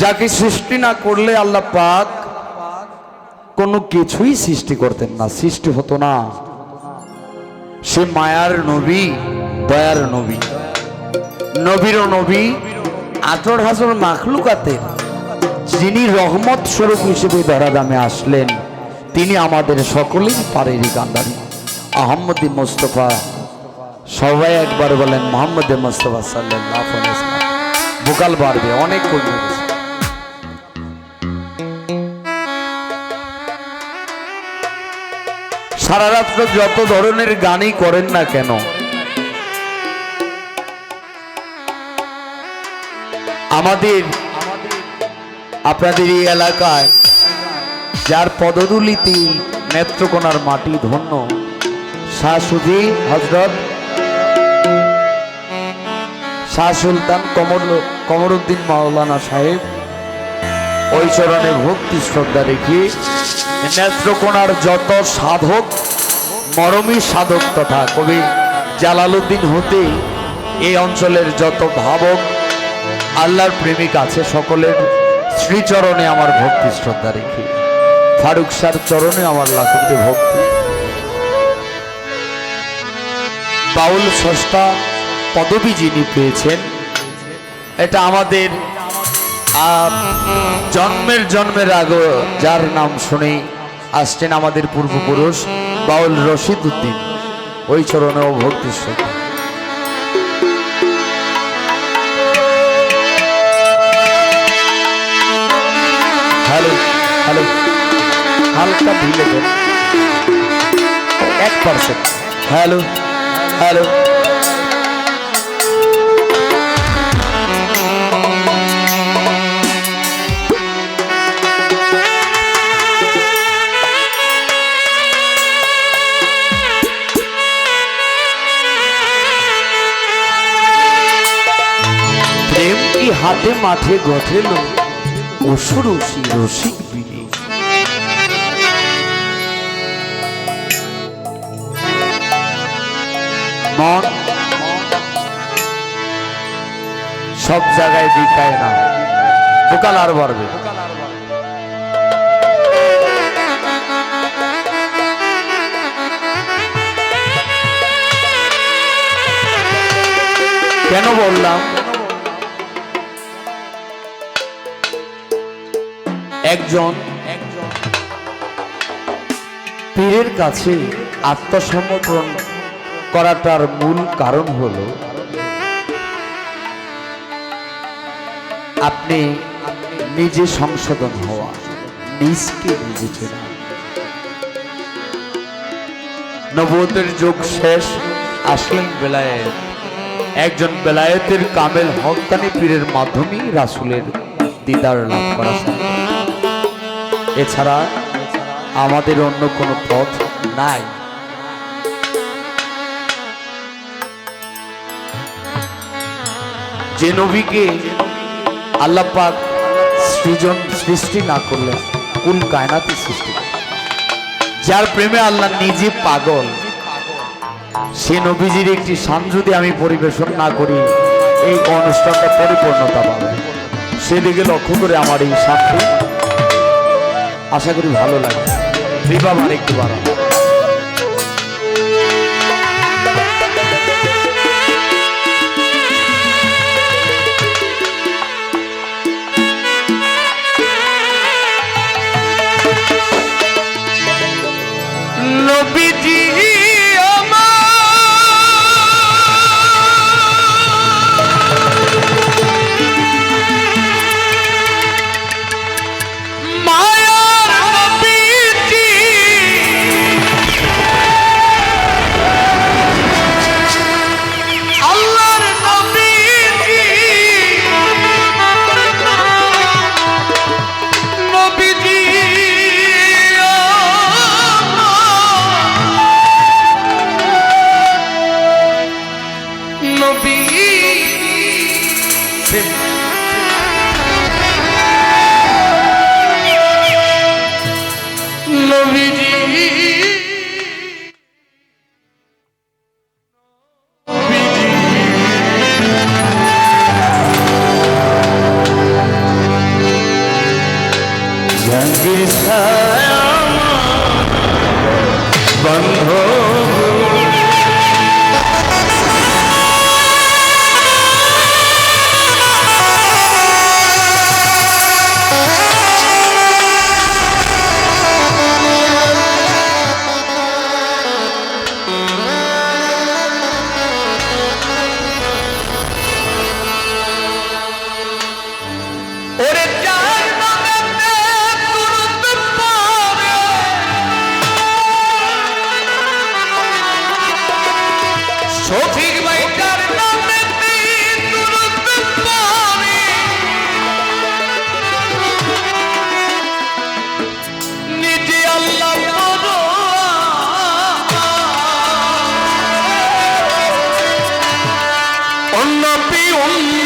যাকে সৃষ্টি না করলে আল্লাহ পাক কোনো কিছুই সৃষ্টি করতেন না, সৃষ্টি হতো না। সে মায়ার নবী, দয়ার নবী। নবীর নবী আঠর হাজার মাখলুকাতের যিনি রহমত স্বরূপ হিসেবে ধরা দামে আসলেন, তিনি আমাদের সকলেই পারের কান্দারি আহম্মদি মোস্তফা, সবাই একবার বলেন, মোহাম্মদ মোস্তফা সাল্লাহ ভোকাল বাড়বে, অনেক কমে সারা রাত্র যত ধরনের গানই করেন না কেন? আমাদের, আপনাদের এই এলাকায় যার পদদুলিতে নেত্রকোনার মাটি ধন্য শাহ সুজি হজরত, শাহ সুলতান কমর কমরুদ্দিন মাওলানা সাহেব, ওই ভক্তি শ্রদ্ধা রেখে নেত্রকোনার যত সাধক, মরমী সাধক তথা কবি জালালউদ্দিন হতে এই অঞ্চলের যত ভাবক, আল্লাহর প্রেমিক আছে সকলের, শ্রীচরণে আমার ভক্তি শ্রদ্ধা রেখে, ফারুক সার চরণে আমার লাখতে ভক্তি। বাউল ষষ্ঠা পদবী যিনি পেয়েছেন, এটা আমাদের জন্মের জন্মের আগে, যার নাম শুনে আসছেন আমাদের পূর্বপুরুষ বাউল রশিদ উদ্দিন। ওই চরণেও ভক্তি শ্রদ্ধা। হ্যালো হ্যালো, হালকা ঢিলে এক হ্যালো হ্যালো। মাঠে গঠেল অসুরসি রসিক বিনে মন। সব জায়গায় বিকায় না। বোকাল আর বাড়বে। কেন বললাম? একজন পীরের কাছে আত্মসমর্পণ করাটার মূল কারণ হলো, আপনি নিজে সংশোধন হওয়া, নিজকে নিজে চেনা। নবতের যুগ শেষ আসলেন বেলায়েত। একজন বেলায়েতের কামেল হকানি পীরের মাধ্যমেই রাসুলের দিদার লাভ করা সম্ভব। এছাড়া আমাদের অন্য কোনো পথ নাই। যে নবীকে আল্লাহ পাক সৃজন সৃষ্টি না করলেন, কুল কায়নাতি সৃষ্টি। যার প্রেমে আল্লাহ নিজে পাগল, সে নবীজির একটি শান যদি আমি পরিবেশন না করি, এই অনুষ্ঠানটা পরিপূর্ণতা পাবে। সেদিকে লক্ষ্য করে আমার এই সাথে আশা করি ভালো লাগে বিবাহ আর একটু বাড়াবো وَاللَّهُ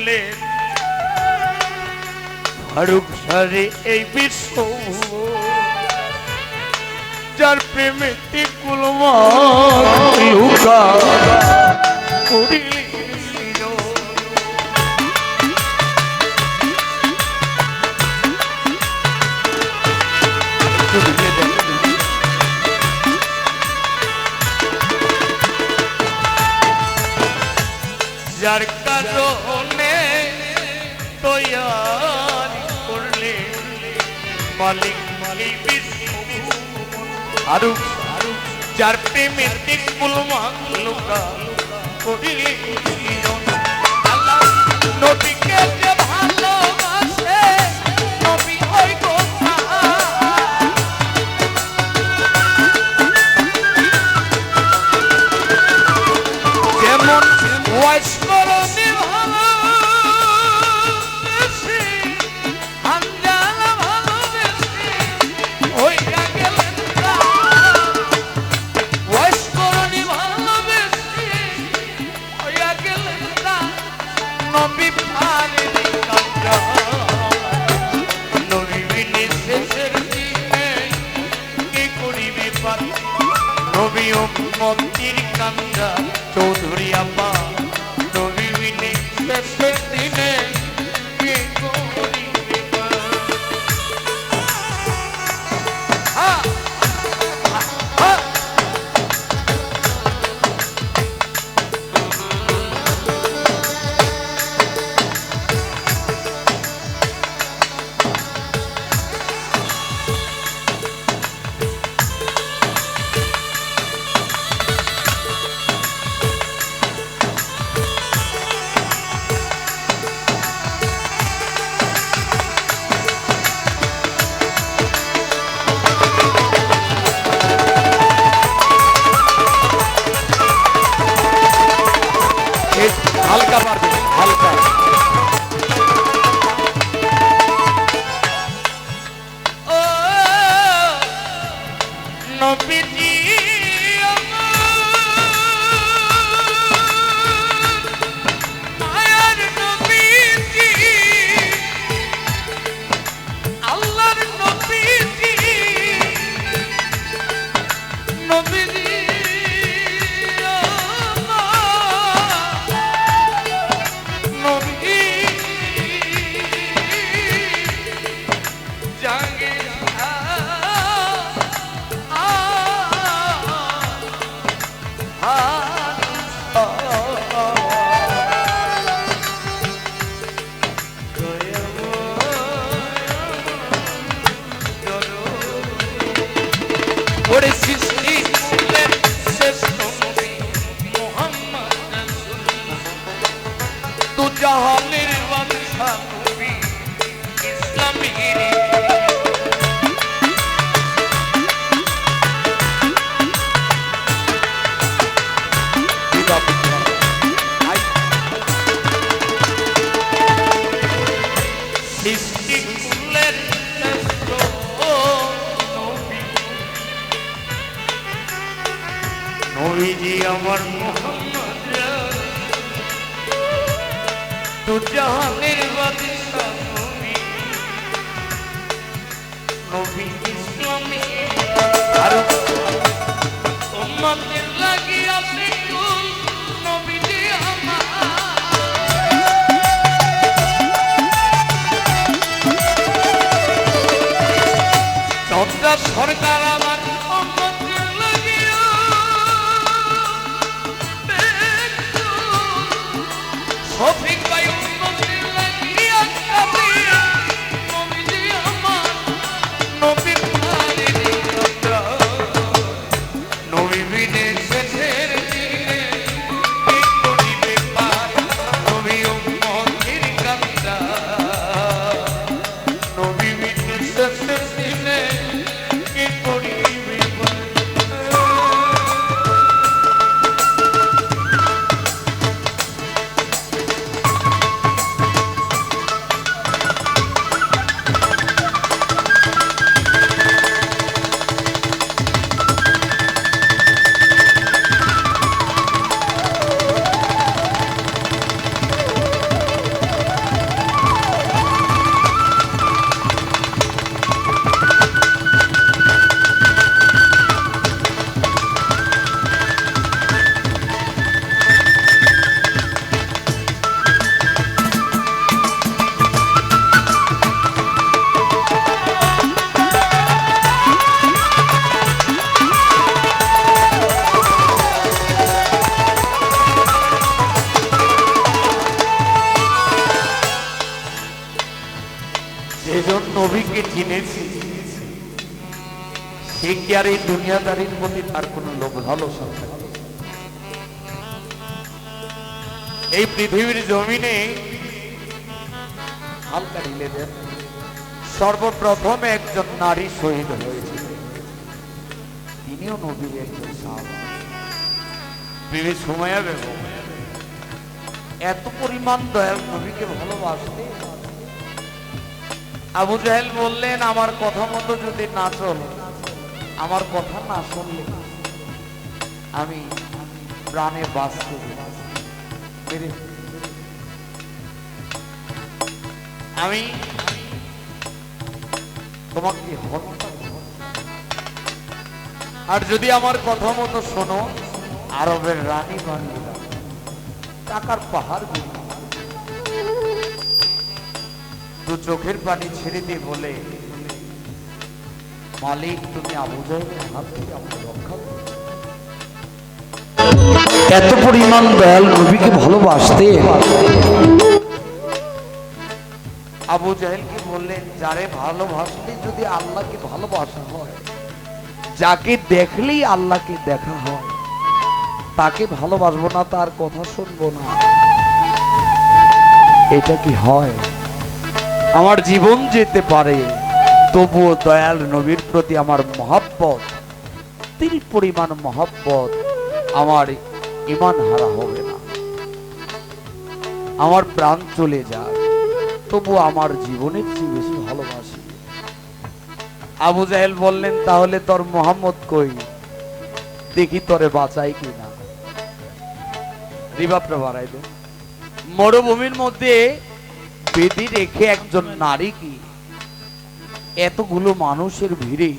বলে হারুক সারে এই বিশ্ব যার প্রেমেতে কুলম লুকা করিলে Yarka মালিক এই আর যার প্রেমে তিকুল মালুকা করিলে নদীকে যে যেমন মন্দির কান্দা। நம்புகிறேன் চিনেছি সে কি আর এই দুনিয়াদারির প্রতি তার কোন লোভ লালসা থাকে? এই পৃথিবীর জমিনে হালকা ঢিলে দেন। সর্বপ্রথম একজন নারী শহীদ হয়েছে। তিনিও নবীর একজন সাহাবা। বিবি এত পরিমাণ দয়াল নবীকে ভালোবাসতে আবু জাহেল বললেন, আমার কথা মতো যদি না চল, আমার কথা না শুনলে আমি প্রাণে দেব। মেরে- আমি তোমাকে আর যদি আমার কথা মতো শোনো, আরবের রানী বানিয়ে টাকার পাহাড়গুলো দু চোখের পানি ছেড়ে দিয়ে বলে। মালিক তুমি আবু জাহেলের হাত থেকে আমাকে রক্ষা এত পরিমাণ দয়াল নবীকে ভালোবাসতে? আবু জাহেলকে বললেন যারে ভালোবাসলে যদি আল্লাহকে ভালোবাসা হয় যাকে দেখলেই আল্লাহকে দেখা হয় তাকে ভালোবাসবো না তার কথা শুনব না। এটা কি হয়? আমার জীবন যেতে পারে। তবুও দয়াল নবীর প্রতি আমার মহাব্বত তিনি পরিমাণ মহাব্বত আমার ইমান হারা হবে না। আমার প্রাণ চলে যায় তবু আমার জীবনের চেয়ে বেশি ভালোবাসি। আবু জাহেল বললেন, তাহলে তোর মোহাম্মদ কই? দেখি তোরে বাঁচাই কিনা। রিবাবটা বাড়াই দে মরুভূমির মধ্যে বেদি রেখে একজন নারী কি? এতগুলো মানুষের ভিড়ে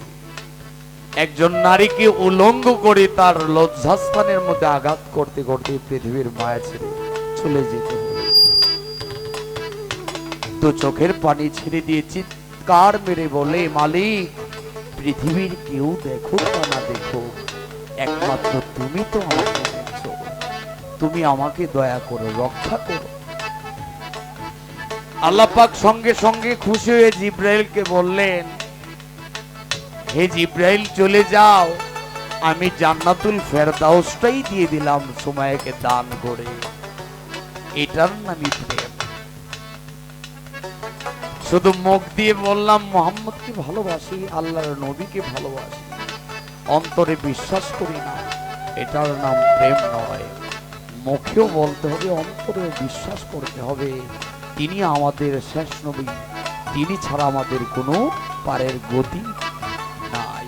একজন নারীকে উলঙ্গ করে তার লজ্জাস্থানের মধ্যে আঘাত করতে করতে পৃথিবীর মায়া ছেড়ে চলে যেতে তো চোখের পানি ছেড়ে দিয়ে চিৎকার মেরে বলে, মালিক, পৃথিবীর কেউ দেখো বা না দেখো, একমাত্র তুমি তো আমাকে দেখছ। তুমি আমাকে দয়া করো, রক্ষা করো। আল্লাহ পাক সঙ্গে সঙ্গে খুশি হয়ে জিব্রাইলকে বললেন, হে জিব্রাইল, চলে যাও। আমি জান্নাতুল ফেরদাউসটাই দিয়ে দিলাম সময়কে দান করে। এটার নামই প্রেম। শুধু মুখ দিয়ে বললাম, মোহাম্মদকে ভালোবাসি, আল্লাহর নবীকে ভালোবাসি। অন্তরে বিশ্বাস করি না, এটার নাম প্রেম নয়। মুখেও বলতে হবে অন্তরে বিশ্বাস করতে হবে। তিনি আমাদের শেষ নবী। তিনি ছাড়া আমাদের কোনো পারের গতি নাই।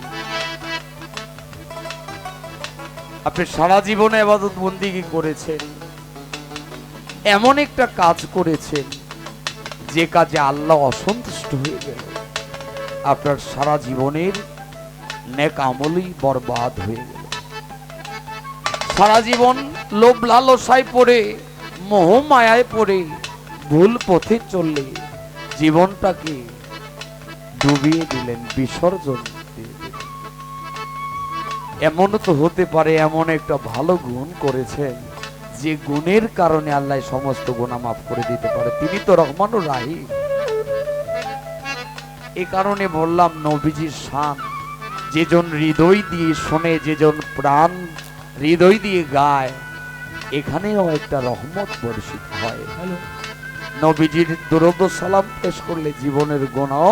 আপনি সারা জীবনে আবাদত বন্দিগি করেছেন? এমন একটা কাজ করেছেন, যে কাজে আল্লাহ অসন্তুষ্ট হয়ে গেল। আপনার সারা জীবনের নেক আমলই বরবাদ হয়ে গেল। সারা জীবন লোভ লালসায় পড়ে, মোহ মায়ায় পড়ে ভুল পথে চললে জীবনটাকে ডুবিয়ে দিলেন বিসর্জন। এমনও তো হতে পারে এমন একটা ভালো গুণ করেছেন যে গুণের কারণে আল্লাহ সমস্ত গুণা মাফ করে দিতে পারে। তিনি তো রহমানুর রাহিম। এ কারণে বললাম, নবীজির শান যেজন হৃদয় দিয়ে শোনে, যেজন প্রাণ হৃদয় দিয়ে গায়, এখানেও একটা রহমত বর্ষিত হয়। নবীজির দুরদ সালাম পেশ করলে জীবনের গুণাও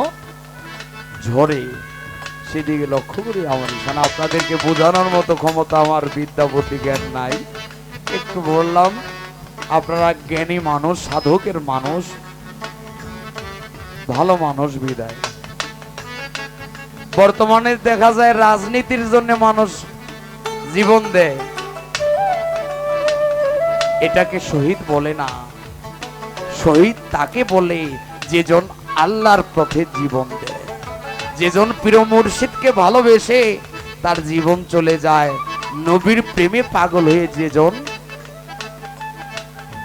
ঝরে। সেদিকে লক্ষ্য করি আমার এখানে আপনাদেরকে বোঝানোর মতো ক্ষমতা আমার বিদ্যাপতি জ্ঞান নাই। একটু বললাম, আপনারা জ্ঞানী মানুষ, সাধকের মানুষ, ভালো মানুষ বিদায়। বর্তমানে দেখা যায় রাজনীতির জন্য মানুষ জীবন দেয়। এটাকে শহীদ বলে না। শহীদ তাকে বলে যেজন আল্লাহর পথে জীবন দেয়। যেজন প্রিয় মুর্শিদকে ভালোবেসে তার জীবন চলে যায়, নবীর প্রেমে পাগল হয়ে যেজন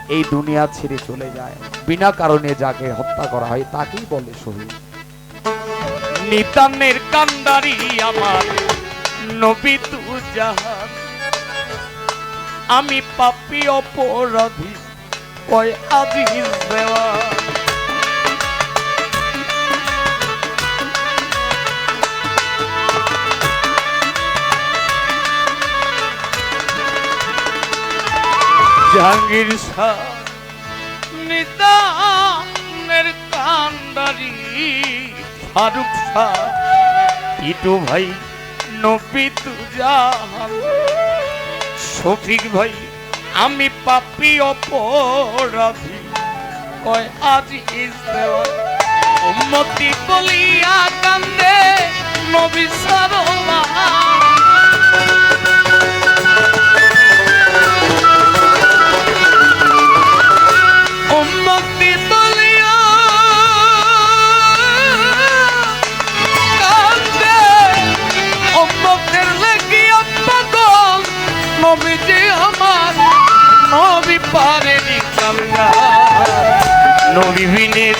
এই দুনিয়া ছেড়ে চলে যায়। বিনা কারণে যাকে হত্যা করা হয় তাকেই বলে শহীদ নিতানের কান্দারি আমার, নবী তু জাহান। আমি পাপি অপরাধী কয় আজিজ দেওয়া জাহাঙ্গীর শাহ নিতানের কান্দারি ফারুক শাহ ইটু ভাই নবী তু জাহান শফিক ভাই আমি পাপি অপরাধী। কয় আজ ইসদেওয়ান উম্মতি বলিয়া কান্দে নবী সারলা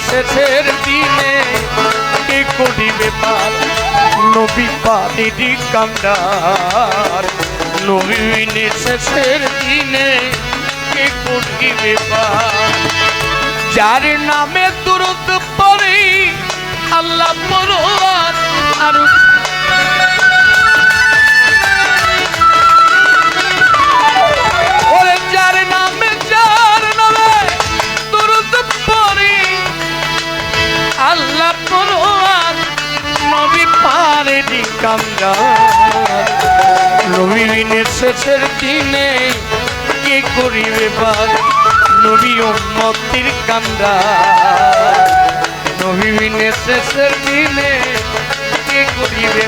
শেষের দিনে কে করিবে পার নবী পারেনি কান্দার নবীনে শেষের দিনে কে করিবে পার যার নামে দুরুদ পরে আল্লাহ পরোয়ার শেষের দিনে কে করিবে বার নবী উম্মতির কান্দা নবী বিনের শেষের দিনে কে করিবে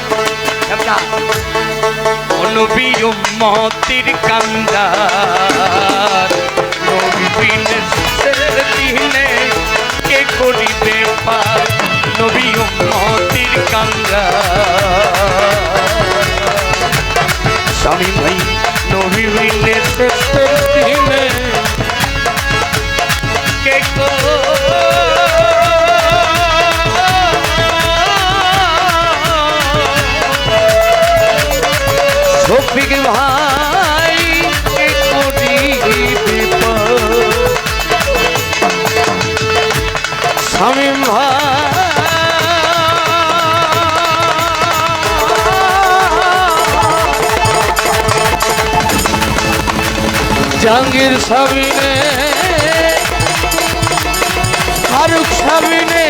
নবী উম্মতির কান্দার নবী বিনের শেষের দিনে কে করিবে পার নবী উম্মতির কান্দার জাহাঙ্গীর সাবিনে ফারুক সাবিনে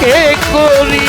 কে করি।